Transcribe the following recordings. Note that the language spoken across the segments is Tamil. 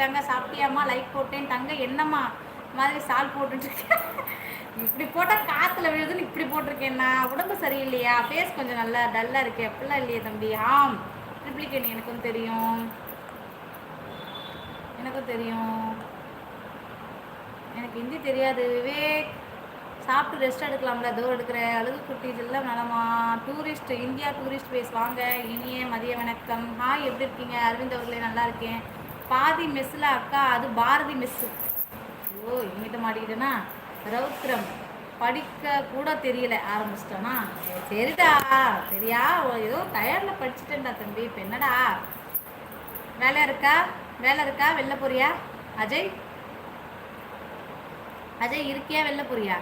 இருக்காங்க சாப்பிட்டியாம்மா? லைக் போட்டேன் தங்க என்னம்மா? மாதிரி சால் போட்டுட்ருக்கேன் இப்படி போட்டால் காற்றுல விழுதுன்னு இப்படி போட்டிருக்கேன்னா உடம்பு சரியில்லையா? ஃபேஸ் கொஞ்சம் நல்லா டல்லாக இருக்கு. அப்படிலாம் இல்லையே தம்பி. ஆம். ட்ரிப்ளிகேன் எனக்கும் தெரியும். எனக்கும் தெரியும். எனக்கு ஹிந்தி தெரியாது. விவேக் சாப்பிட்டு ரெஸ்ட் எடுக்கலாம்ல. தூரம் எடுக்கிற அழுகு குட்டீஸ் எல்லாம் நலமா? டூரிஸ்ட் இந்தியா டூரிஸ்ட் பிளேஸ் வாங்க. இனிய மதிய வணக்கம். ஹாய் எப்படி இருக்கீங்க? அரவிந்த் அவர்களே நல்லா இருக்கேன். பாதி மெஸ்ஸில் அக்கா அது பாரதி மெஸ்ஸு ஓ எங்கிட்ட மாட்டிக்கிட்டேனா? ரௌத்ரம். படிக்க கூட தெரியல ஆரம்பிச்சிட்டோன்னா சரிடா சரியா ஏதோ டயர்டில் படிச்சுட்டேன்டா தம்பி இப்போ என்னடா? வேலை இருக்கா? வேலை இருக்கா? வெளில போறியா? அஜய்? அஜய் இருக்கியா? வெளில போறியா?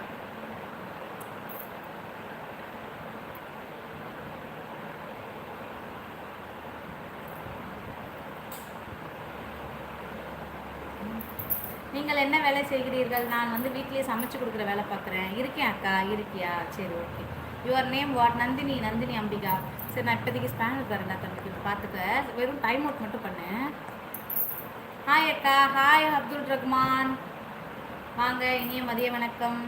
நீங்கள் என்ன வேலை செய்கிறீர்கள்? நான் வந்து வீட்லேயே சமைச்சு கொடுக்குற வேலை பார்க்குறேன். இருக்கேன் அக்கா இருக்கியா? சரி okay. Your name what Nandini Nandini Ambika. சரி நான் இப்போதைக்கு ஸ்பேனர் தரேன்டா தம்பிக்கு இப்போ பார்த்துக்க. வெறும் டைம் அவுட் மட்டும் பண்ணு. ஹாய் அக்கா. ஹாய் அப்துல் ரஹ்மான். வாங்க இனிய மதிய வணக்கம்.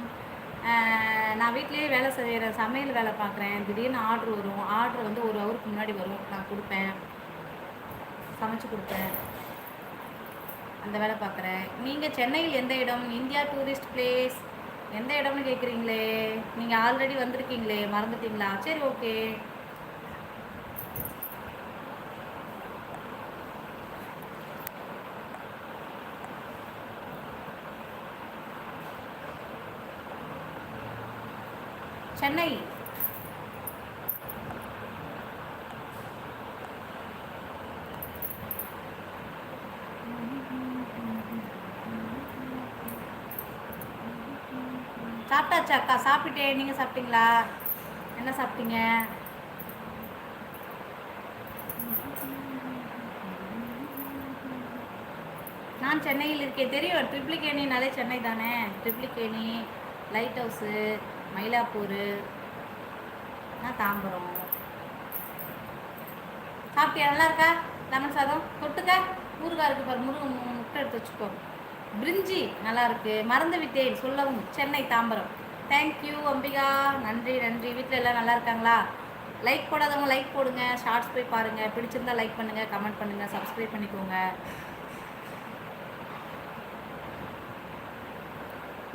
நான் வீட்டிலேயே வேலை செய்கிற சமையல் வேலை பார்க்குறேன். திடீர்னு ஆர்டர் வரும். ஆர்டர் வந்து ஒரு ஹவருக்கு முன்னாடி வரும். நான் கொடுப்பேன். சமைச்சு கொடுப்பேன். அந்த வேலை பார்க்குறேன். நீங்கள் சென்னையில் எந்த இடம்? இந்தியா டூரிஸ்ட் பிளேஸ் எந்த இடம்னு கேட்குறீங்களே நீங்கள் ஆல்ரெடி வந்திருக்கீங்களே? மறந்துட்டீங்களா? சரி ஓகே சென்னை. சாப்பிட்டாச்சா அக்கா? சாப்பிட்டேன் நீங்கள் சாப்பிட்டீங்களா? என்ன சாப்பிட்டீங்க? நான் சென்னையில் இருக்கேன். தெரியும் ட்ரிப்ளிகேணினாலே சென்னை தானே? ட்ரிப்ளிகேணி லைட் ஹவுஸு மயிலாப்பூர் நான் தாம்பரம். சாப்பிட்டியா? நல்லா இருக்கா? லெமன் சாதம்? தொட்டுக்க? ஊறுகாய் இருக்கு பாரு முருகன் முட்டை எடுத்து வச்சுக்கோ. பிரிஞ்சி நல்லா இருக்கு மறந்து விட்டேன் சொல்லவும். Chennai Tambaram. Thank you Ambika. நன்றி நன்றி. வீட்டில் எல்லாம் நல்லா இருக்காங்களா? லைக் போடாதவங்க லைக் போடுங்க. ஷார்ட்ஸ் போய் பாருங்க. பிடிச்சிருந்தா லைக் பண்ணுங்க கமெண்ட் பண்ணுங்க சப்ஸ்கிரைப் பண்ணிக்கோங்க.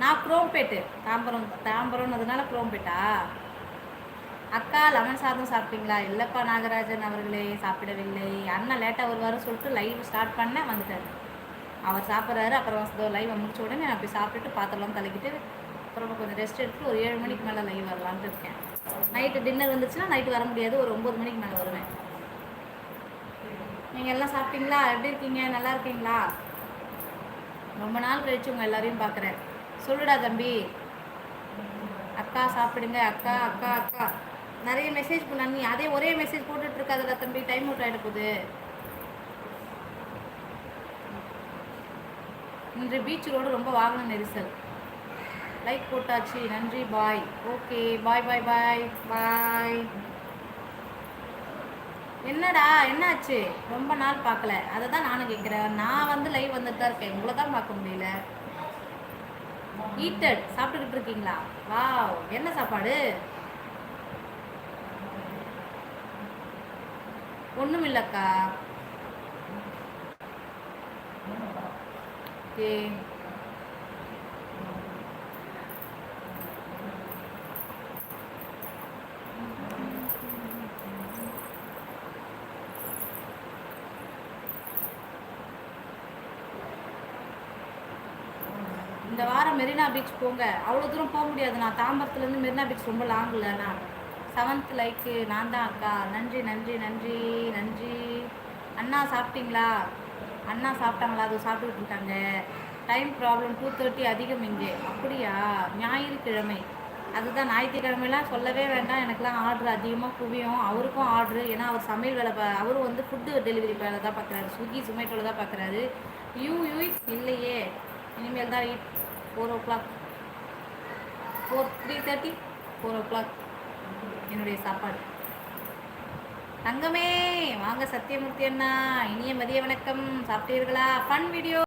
நான் குரோம்பேட்டு தாம்பரம் தாம்பரம்னதுனால குரோம்பேட்டா அக்கா லெமன் சாதம் சாப்பிட்டீங்களா? இல்லைப்பா நாகராஜன் அவர்களே சாப்பிடவில்லை. அண்ணன் லேட்டாக வருவாருன்னு சொல்லிட்டு லைவ் ஸ்டார்ட் பண்ண வந்துட்டாரு. அவர் சாப்பிட்றாரு அப்புறம் லைவை முடிச்ச உடனே நான் போய் சாப்பிட்டுட்டு பாத்திரம்லாம் தலைக்கிட்டு அப்புறம் கொஞ்சம் ரெஸ்ட் எடுத்துட்டு ஒரு ஏழு மணிக்கு மேலே லைவ் வரலான்ட்டு இருக்கேன். நைட்டு டின்னர் வந்துச்சுன்னா நைட்டு வர முடியாது ஒரு ஒம்பது மணிக்கு மேலே வருவேன். நீங்கள் எல்லாம் சாப்பிட்டீங்களா? எப்படி இருக்கீங்க? நல்லா இருக்கீங்களா? ரொம்ப நாள் கழிச்சு உங்கள் எல்லாரையும் பார்க்குறேன் சொல்லுடா தம்பி. அக்கா சாப்பிடுங்க. அக்கா அக்கா அக்கா. நிறைய மெசேஜ் பண்ணி அதே ஒரே மெசேஜ் போட்டுட்டு இருக்காதடா தம்பி. டைம் அவுட் ஆகிட போகுது. இன்று பீச் ரோடு ரொம்ப வாகன நெரிசல். லைக் போட்டாச்சு. நன்றி. பாய் ஓகே பாய் பாய் பாய் பாய் என்னடா? என்னாச்சு? ரொம்ப நாள் பார்க்கல. அதை தான் நானும் கேட்குறேன். நான் வந்து லைவ் வந்துட்டு தான் இருக்கேன். உங்களை தான் பார்க்க முடியல. ஈட்டட் சாப்பிட்டுக்கிட்டு இருக்கீங்களா? வாவ் என்ன சாப்பாடு? ஒன்றும் இல்லைக்கா ஓகே. இந்த வாரம் மெரினா பீச் போங்க. அவ்வளோ தூரம் போக முடியாது. நான் தாம்பரத்துலேருந்து மெரினா பீச் ரொம்ப லாங் இல்லைண்ணா செவன்த் லைக்கு நான் தான் அக்கா. நன்றி நன்றி நன்றி நன்றி. அண்ணா சாப்பிட்டீங்களா? அண்ணா சாப்பிட்டாங்களா? அது சாப்பிட்டுக்கிட்டு இருக்காங்க. டைம் ப்ராப்ளம் டூ தேர்ட்டி அதிகம் இங்கே. அப்படியா? ஞாயிற்றுக்கிழமை. அதுதான் ஞாயிற்றுக்கிழமைலாம் சொல்லவே வேண்டாம். எனக்குலாம் ஆர்டர் அதிகமாக குவியும். அவருக்கும் ஆர்டரு ஏன்னா அவர் சமையல் வேலை பா அவரும் வந்து ஃபுட்டு டெலிவரி வேலை தான் பார்க்குறாரு ஸ்விக்கி ஜொமேட்டோவில் தான் பார்க்குறாரு யூ யூ இல்லையே. இனிமேல் தான் eight four o'clock four three thirty four o'clock என்னுடைய சாப்பாடு. தங்கமே வாங்க சத்தியமூர்த்தி அண்ணா. இனிய மதிய வணக்கம். சாப்பிட்டீர்களா? Fun video